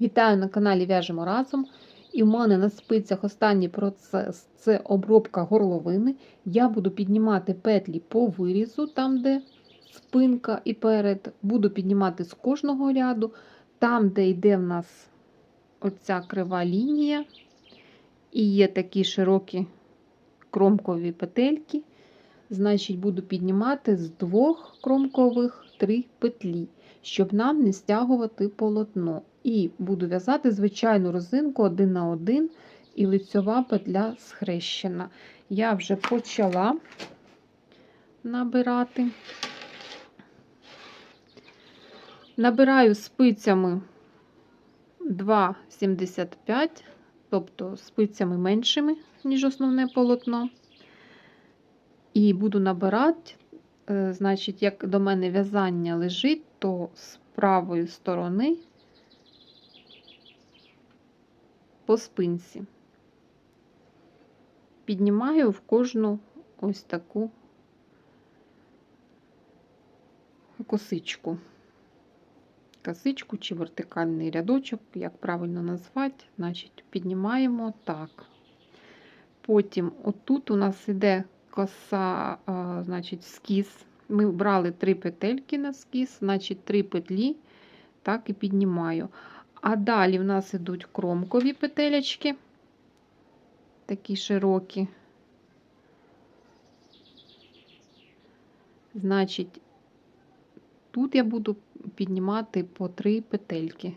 Вітаю на каналі В'яжемо разом. І в мене на спицях останній процес це обробка горловини. Я буду піднімати петлі по вирізу, там, де спинка і перед. Буду піднімати з кожного ряду, там, де йде в нас оця крива лінія, і є такі широкі кромкові петельки. Значить, буду піднімати з двох кромкових три петлі, щоб нам не стягувати полотно. І буду в'язати звичайну розинку один на один, і лицьова петля схрещена. Я вже почала набирати. Набираю спицями 2,75, тобто спицями меншими, ніж основне полотно. І буду набирати, е, значить, як до мене в'язання лежить, то з правої сторони по спинці. Піднімаю в кожну ось таку косичку. Косичку чи вертикальний рядочок, як правильно назвати, значить, піднімаємо так. Потім, отут у нас іде коса, а, значить, скіз. Ми брали три петельки на скіз, значить, три петлі, так і піднімаю. А далі в нас ідуть кромкові петелечки, такі широкі. Значить, тут я буду піднімати по три петельки.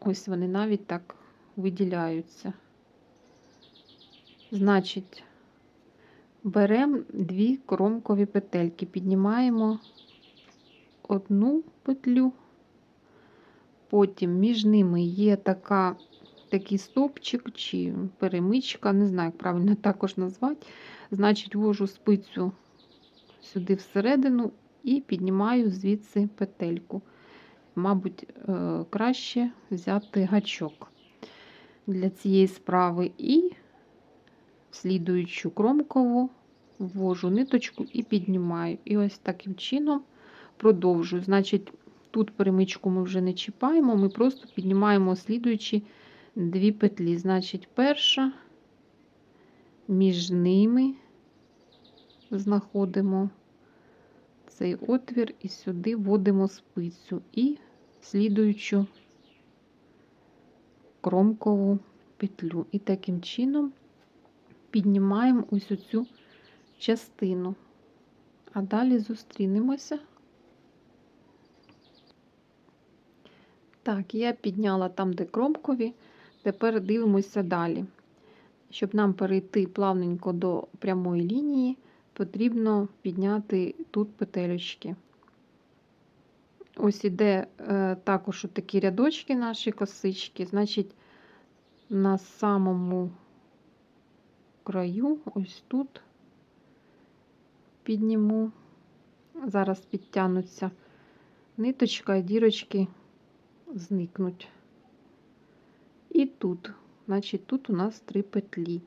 Ось вони навіть так виділяються. Значить, беремо дві кромкові петельки, піднімаємо одну петлю, потім між ними є така, такий стовпчик чи перемичка, не знаю, як правильно також назвати. Значить, ввожу спицю сюди всередину і піднімаю звідси петельку. Мабуть, е, краще взяти гачок для цієї справи. І слідуючу кромкову ввожу ниточку і піднімаю. І ось таким чином продовжую. Значить, тут перемичку ми вже не чіпаємо, ми просто піднімаємо слідуючі дві петлі. Значить, перша, між ними знаходимо цей отвір і сюди вводимо спицю і слідуючу кромкову петлю. І таким чином піднімаємо ось оцю частину. А далі зустрінемося. Так, я підняла там, де кромкові, тепер дивимося далі. Щоб нам перейти плавненько до прямої лінії, потрібно підняти тут петелечки. Ось іде е, також такі рядочки наші косички, значить, на самому краю, ось тут підніму, зараз підтягнуться ниточка дірочки зникнуть. І тут, значить, тут у нас три петлі.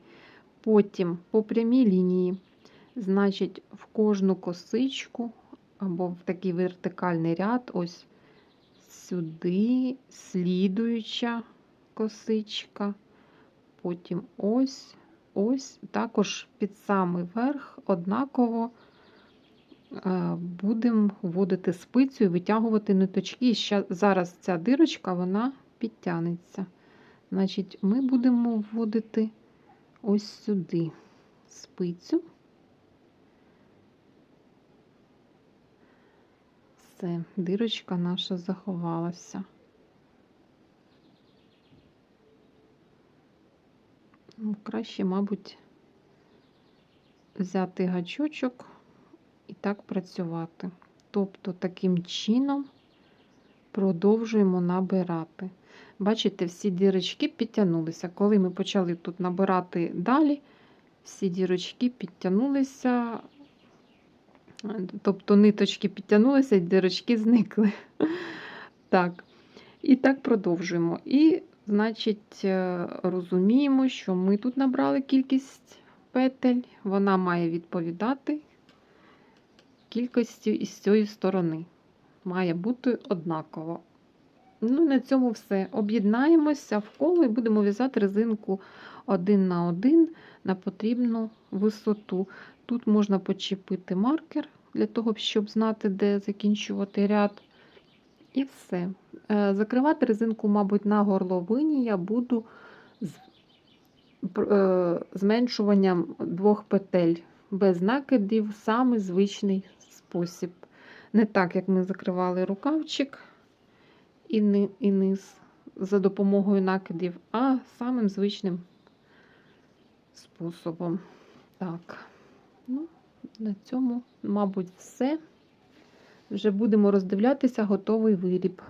Потім по прямій лінії, значить, в кожну косичку або в такий вертикальний ряд, ось сюди, слідуюча косичка, потім ось, ось, також під самий верх однаково будемо вводити спицю і витягувати ниточки. Ще зараз ця дирочка вона підтягнеться. Значить, ми будемо вводити ось сюди спицю. Все, дирочка наша заховалася. Ну, Краще, мабуть, взяти гачочок так працювати. Тобто, таким чином продовжуємо набирати. Бачите, всі дірочки підтягнулися. Коли ми почали тут набирати далі, всі дірочки підтягнулися, тобто ниточки підтягнулися, і дірочки зникли. Так, і так продовжуємо. І, значить, е, розуміємо, що ми тут набрали кількість петель, вона має відповідати кількості із цієї сторони. має бути однаково. Ну, на цьому все. Об'єднаємося в коло і будемо в'язати резинку один на один на потрібну висоту. Тут можна почепити маркер для того, щоб знати, де закінчувати ряд. І все. Е, Закривати резинку, мабуть, на горловині я буду з е, зменшуванням двох петель без накидів, самий звичний спосіб. Не так, як ми закривали рукавчик і, і низ за допомогою накидів, а самим звичним способом. Так, ну, на цьому, мабуть, все. Вже будемо роздивлятися готовий виріб.